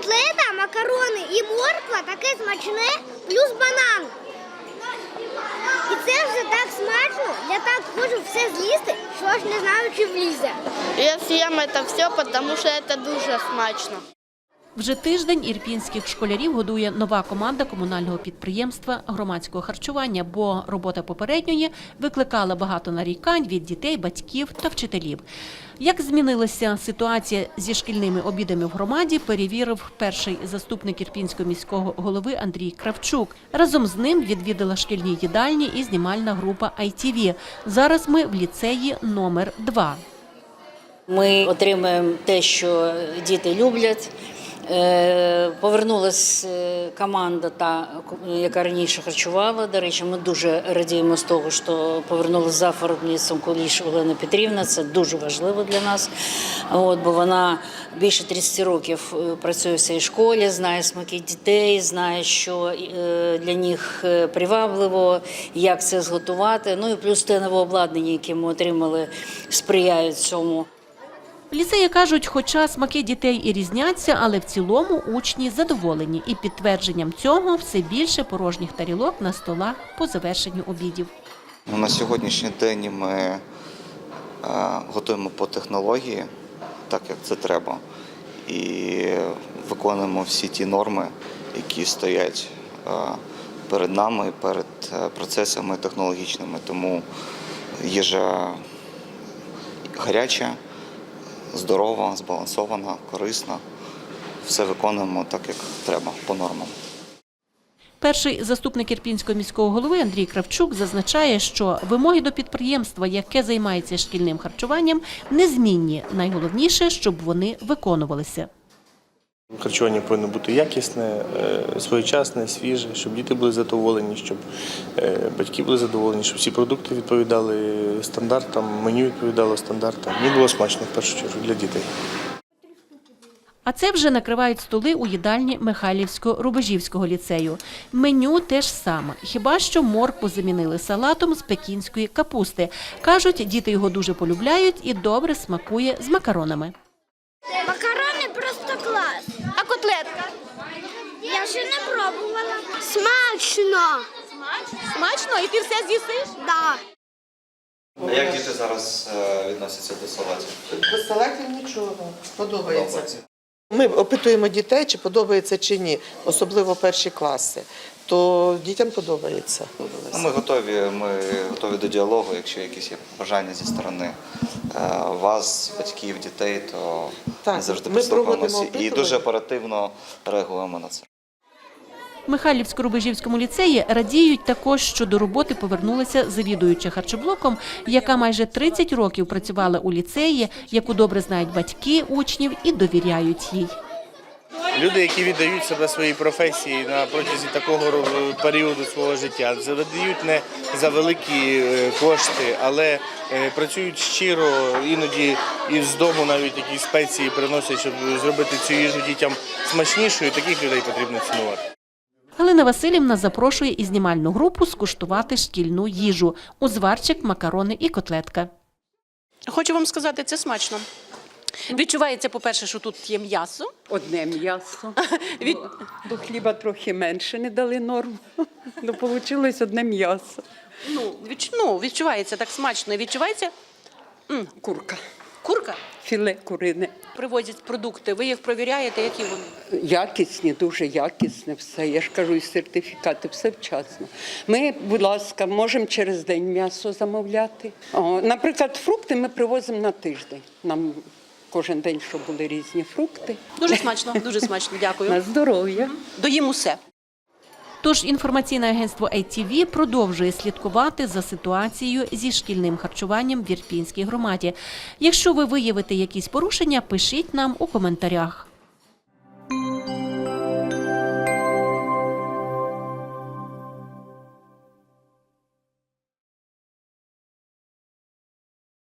котлета, макарони і морква таке смачне, плюс банан. І це вже так смачно, я так хочу все з'їсти, що аж не знаю, чи влізе. Я съем это все, потому что это дуже смачно. Вже тиждень ірпінських школярів годує нова команда комунального підприємства громадського харчування, бо робота попередньої викликала багато нарікань від дітей, батьків та вчителів. Як змінилася ситуація зі шкільними обідами в громаді, перевірив перший заступник ірпінського міського голови Андрій Кравчук. Разом з ним відвідала шкільні їдальні і знімальна група ITV. Зараз ми в ліцеї номер 2 Ми отримуємо те, що діти люблять. Е, Повернулась е, команда, та яка раніше харчувала. До речі, ми дуже радіємо з того, що повернулася зафорбництвом Куліш Олена Петрівна. Це дуже важливо для нас. От, бо вона більше 30 років е, працює в цій школі, знає смаки дітей, знає, що е, для них е, привабливо, як це зготувати. Ну і плюс те нове обладнання, яке ми отримали, сприяють цьому. В ліцеї кажуть, хоча смаки дітей і різняться, але в цілому учні задоволені. І підтвердженням цього все більше порожніх тарілок на столах по завершенню обідів. Ну, На сьогоднішній день ми е, готуємо по технології, так як це треба, і виконуємо всі ті норми, які стоять е, перед нами, перед е, процесами технологічними. Тому їжа гаряча, здорова, збалансована, корисна. Все виконуємо так, як треба, по нормам. Перший заступник ірпінського міського голови Андрій Кравчук зазначає, що вимоги до підприємства, яке займається шкільним харчуванням, незмінні. Найголовніше, щоб вони виконувалися. Харчування повинно бути якісне, е, своєчасне, свіже, щоб діти були задоволені, щоб е, батьки були задоволені, щоб всі продукти відповідали стандартам, меню відповідало стандартам. Мені було смачно в першу чергу для дітей. А це вже накривають столи у їдальні Михайлівсько-Рубежівського ліцею. Меню теж саме. Хіба що моркву замінили салатом з пекінської капусти. Кажуть, діти його дуже полюбляють і добре смакує з макаронами. Макарони просто клас. Котлетка? Я ще не пробувала. Смачно! Смачно? І ти все з'їсиш? Да. А як діти зараз е, відносяться до салатів? До салатів нічого. Подобається. Ми опитуємо дітей, чи подобається чи ні, особливо перші класи. То дітям подобається. Ну, ми готові, ми готові до діалогу. Якщо якісь є бажання зі сторони е, вас, батьків, дітей, то Так, ми завжди прислухаємося і дуже оперативно реагуємо на це. Михайлівсько-Рубежівському ліцеї радіють також, що до роботи повернулася завідуюча харчоблоком, яка майже 30 років працювала у ліцеї, яку добре знають батьки учнів і довіряють їй. Люди, які віддають себе своїй професії на протязі такого періоду свого життя, видають не за великі е, кошти, але е, працюють щиро, іноді із дому навіть якісь спеції приносять, щоб зробити цю їжу дітям смачнішою. Таких людей потрібно цінувати. Галина Васильівна запрошує і знімальну групу скуштувати шкільну їжу – узварчик, макарони і котлетка. Хочу вам сказати, це смачно. Відчувається, по-перше, що тут є м'ясо. Одне м'ясо. Від... До хліба трохи менше не дали норму. Ну, вийшло одне м'ясо. Ну, відч... ну, відчувається так смачно. Відчувається Курка. курка. Філе курине. Привозять продукти, ви їх провіряєте, які вони. Якісні, дуже якісне все. Я ж кажу, і сертифікати, все вчасно. Ми, будь ласка, можемо через день м'ясо замовляти. О, наприклад, фрукти ми привозимо на тиждень. Нам кожен день, щоб були різні фрукти. Дуже смачно, дуже смачно. Дякую. На здоров'я. Доїм усе. Тож інформаційне агентство ITV продовжує слідкувати за ситуацією зі шкільним харчуванням в Ірпінській громаді. Якщо ви виявите якісь порушення, пишіть нам у коментарях.